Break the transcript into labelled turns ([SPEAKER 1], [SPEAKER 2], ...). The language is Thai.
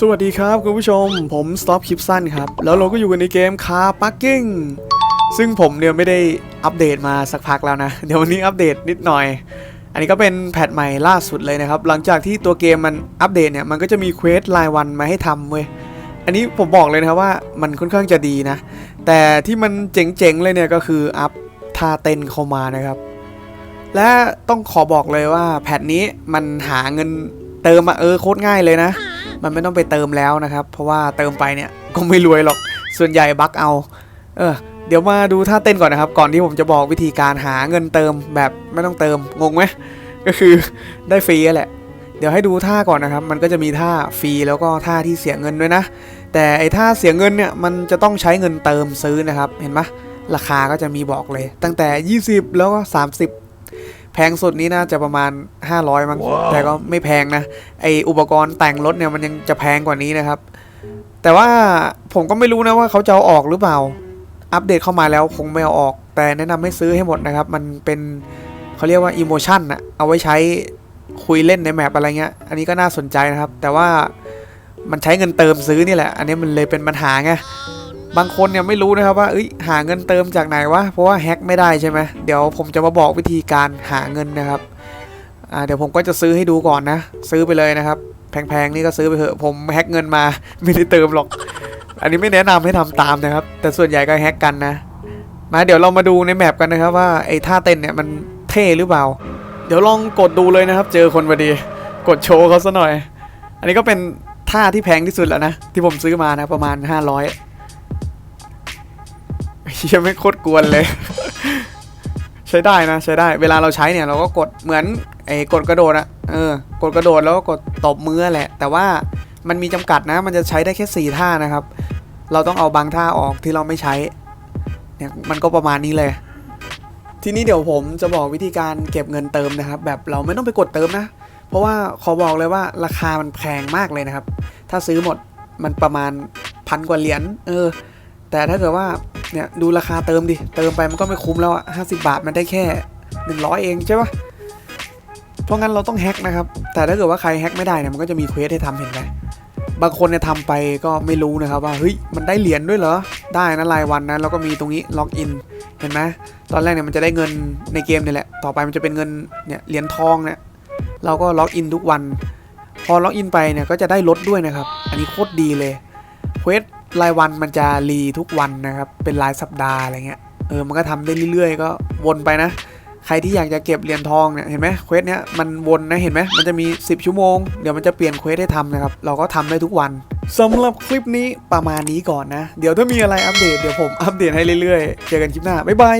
[SPEAKER 1] สวัสดีครับคุณผู้ชม ผม Stop คลิปสั้นครับ แล้วเราก็อยู่กันในเกม Car Parking ซึ่งผมเนี่ยไม่ได้อัปเดตมาสักพักแล้วนะ เดี๋ยววันนี้อัปเดตนิดหน่อย อันนี้ก็เป็นแพทใหม่ล่าสุดเลยนะครับ หลังจากที่ตัวเกมมันอัปเดตเนี่ย มันก็จะมีเควสรายวันมาให้ทำเว้ยอันนี้ผมบอกเลยนะครับว่ามันค่อนข้างจะดีนะ แต่ที่มันเจ๋งๆเลยเนี่ยก็คืออัพท่าเต้นเข้ามานะครับ และต้องขอบอกเลยว่าแพทนี้มันหาเงินเติมมาเออโคตรง่ายเลยนะ มันไม่ต้องไปเติมแล้วนะครับ เพราะว่าเติมไปเนี่ยก็ไม่รวยหรอกส่วนใหญ่บักเอาเออเดี๋ยวมาดูท่าเต้นก่อนนะครับ ก่อนที่ผมจะบอกวิธีการหาเงินเติมแบบไม่ต้องเติมงงไหมก็คือได้ฟรีแหละ เดี๋ยวให้ดูท่าก่อนนะครับ มันก็จะมีท่าฟรีแล้วก็ท่าที่เสียเงินด้วยนะ แต่ไอ้ท่าเสียเงินเนี่ยมันจะต้องใช้เงินเติมซื้อนะครับ เห็นปะราคาก็จะมีบอกเลย ตั้งแต่ 20 แล้วก็ 30 แพงสุดนี้น่าจะประมาณ 500 มั้งแต่ก็ไม่แพงนะ ไออุปกรณ์แต่งรถเนี่ยมันยังจะแพงกว่านี้นะครับ แต่ว่าผมก็ไม่รู้นะว่าเขาจะเอาออกหรือเปล่า อัปเดตเข้ามาแล้วคงไม่เอาออก แต่แนะนำให้ซื้อให้หมดนะครับ มันเป็นเขาเรียกว่าอิโมชันอะเอาไว้ใช้คุยเล่นในแมปอะไรเงี้ย อันนี้ก็น่าสนใจนะครับ แต่ว่ามันใช้เงินเติมซื้อนี่แหละ อันนี้มันเลยเป็นปัญหาไง บางคนเนี่ยไม่รู้นะครับว่าเอ้ยหาเงินเติมจากไหนวะเพราะว่าแฮ็กไม่ได้ใช่ไหมเดี๋ยวผมจะมาบอกวิธีการหาเงินนะครับอ่าเดี๋ยวผมก็จะซื้อให้ดูก่อนนะ ซื้อไปเลยนะครับ แพงๆนี่ก็ซื้อไปเถอะผมแฮ็กเงินมาไม่ได้เติมหรอก อันนี้ไม่แนะนำให้ทำตามนะครับ แต่ส่วนใหญ่ก็แฮ็กกันนะ มาเดี๋ยวเรามาดูในแมปกันนะครับว่าไอ้ท่าเต้นเนี่ยมันเท่หรือเปล่า เดี๋ยวลองกดดูเลยนะครับ เจอคนพอดี กดโชว์เขาซะหน่อย อันนี้ก็เป็นท่าที่แพงที่สุดแล้วนะที่ผมซื้อมานะประมาณ 500 ยังไม่โคตรกวนเลย ใช้ได้นะใช้ได้ เวลาเราใช้เนี่ยเราก็กดเหมือนไอ้กดกระโดดอะเออกดกระโดดแล้วก็กดตบมือแหละ แต่ว่ามันมีจำกัดนะ มันจะใช้ได้แค่สี่ท่านะครับ เราต้องเอาบางท่าออกที่เราไม่ใช้เนี่ยมันก็ประมาณนี้เลย ทีนี้เดี๋ยวผมจะบอกวิธีการเก็บเงินเติมนะครับ แบบเราไม่ต้องไปกดเติมนะ เพราะว่าขอบอกเลยว่าราคามันแพงมากเลยนะครับ ถ้าซื้อหมดมันประมาณพันกว่าเหรียญเออ แต่ถ้าเกิดว่า เนี่ยดูราคาเติมดิ เติมไปมันก็ไม่คุ้มแล้วอะห้าสิบาทมันได้แค่หนึ่งร้อยเองใช่ปะเพราะงั้นเราต้องแฮ็กนะครับ แต่ถ้าเกิดว่าใครแฮ็กไม่ได้เนี่ยมันก็จะมีเควสให้ทำเห็นไหมบางคนเนี่ยทำไปก็ไม่รู้นะครับว่าเฮ้ยมันได้เหรียญด้วยเหรอ ได้นะรายวันนะแล้วก็มีตรงนี้ล็อกอินเห็นไหมตอนแรกเนี่ยมันจะได้เงินในเกมนี่แหละ ต่อไปมันจะเป็นเงินเนี่ยเหรียญทองเนี่ยเราก็ล็อกอินทุกวัน พอล็อกอินไปเนี่ยก็จะได้ลดด้วยนะครับ อันนี้โคตรดีเลยเควส รายวันมันจะรีทุกวันนะครับ เป็นรายสัปดาห์อะไรเงี้ย เออ มันก็ทำได้เรื่อยๆ ก็วนไปนะ ใครที่อยากจะเก็บเหรียญทองเนี่ย เห็นไหมเควสเนี้ยมันวนนะ เห็นไหมมันจะมี 10 ชั่วโมง เดี๋ยวมันจะเปลี่ยนเควสให้ทำนะครับ เราก็ทำได้ทุกวันสำหรับคลิปนี้ประมาณนี้ก่อนนะ เดี๋ยวถ้ามีอะไรอัปเดตเดี๋ยวผมอัปเดตให้เรื่อยๆ เจอกันคลิปหน้า บ๊ายบาย